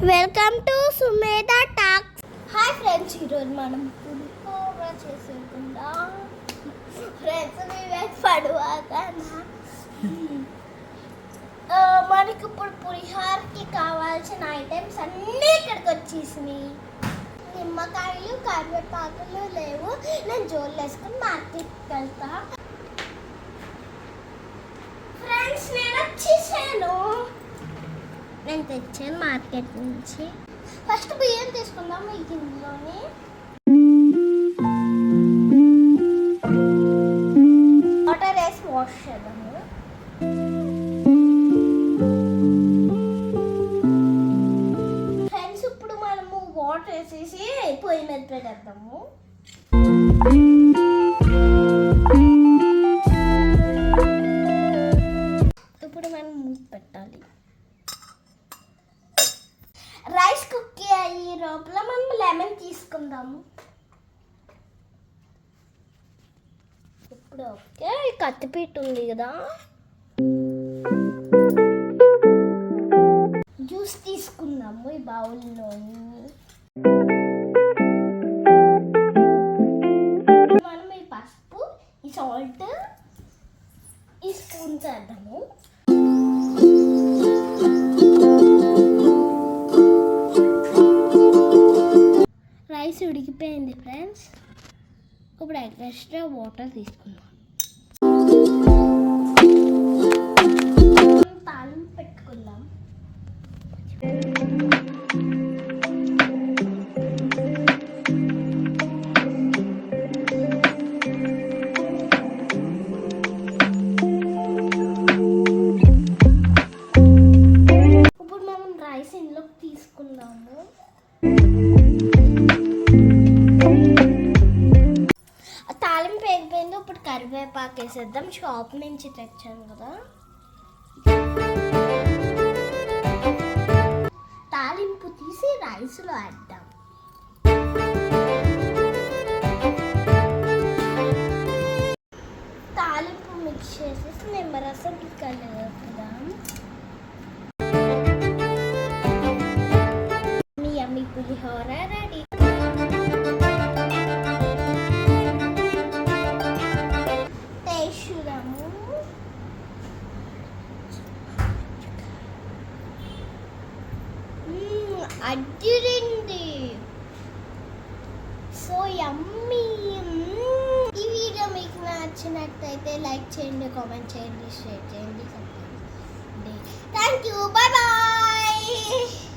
Welcome to Sumedha talks hi friends ఈరోజు మనం పులిహోర చేసుకుందాం ఫ్రెండ్స్ మేమే పడువాదనా hmm. మనకి ఇప్పుడు పులిహోరకి కావాల్సిన ఐటమ్స్ అన్నీ ఇక్కడికి వచ్చేసినాయి. నిమ్మకాయలు కరివేపాకులు లేవు. నేను జోలు వేసుకుని మార్కెట్కి వెళ్తా ఫ్రెండ్స్ నేను వచ్చేసాను నేను తెచ్చాను మార్కెట్ నుంచి. ఫస్ట్ బియ్యం తీసుకుందాం ఈ గిన్నెలోని. వాటర్ వేసి వాష్ చేద్దాము. ఫ్రెండ్స్ ఇప్పుడు మనము వాటర్ వేసేసి పొయ్యి మీద పెట్టేద్దాము. ఇప్పుడు మనం మూసి పెట్టాలి. రైస్ కుక్ అయ్యే లోపల మనం లెమన్ తీసుకుందాము. ఇప్పుడు ఓకే కత్తిపీట ఉంది కదా. జ్యూస్ తీసుకుందాము ఈ బౌల్లో మనం ఈ పసుపు ఈ సాల్ట్ ఈ స్పూన్ చేద్దాము. ఉడికిపోయింది ఫ్రెండ్స్ ఇప్పుడు ఎక్స్ట్రా వాటర్ తీసుకుందాం. తాళం పెట్టుకుందాం. ఇప్పుడు మనం రైస్ ఇందులోకి తీసుకుందాము. కరివేపాకు షాప్ నుంచి తెచ్చాను కదా. తాలింపు తీసి రైస్లో వేద్దాం. తాలింపు మిక్స్ చేసేసి నిమ్మరసం కలుపుదాం. మీ అమ్మి పులిహోర రెడీ. Hmm, so yummy. ఈ వీడియో మీకు నచ్చినట్టయితే లైక్ చేయండి కామెంట్ చేయండి షేర్ చేయండి సబ్స్క్రైబ్ చేయండి. Thank you. Bye bye.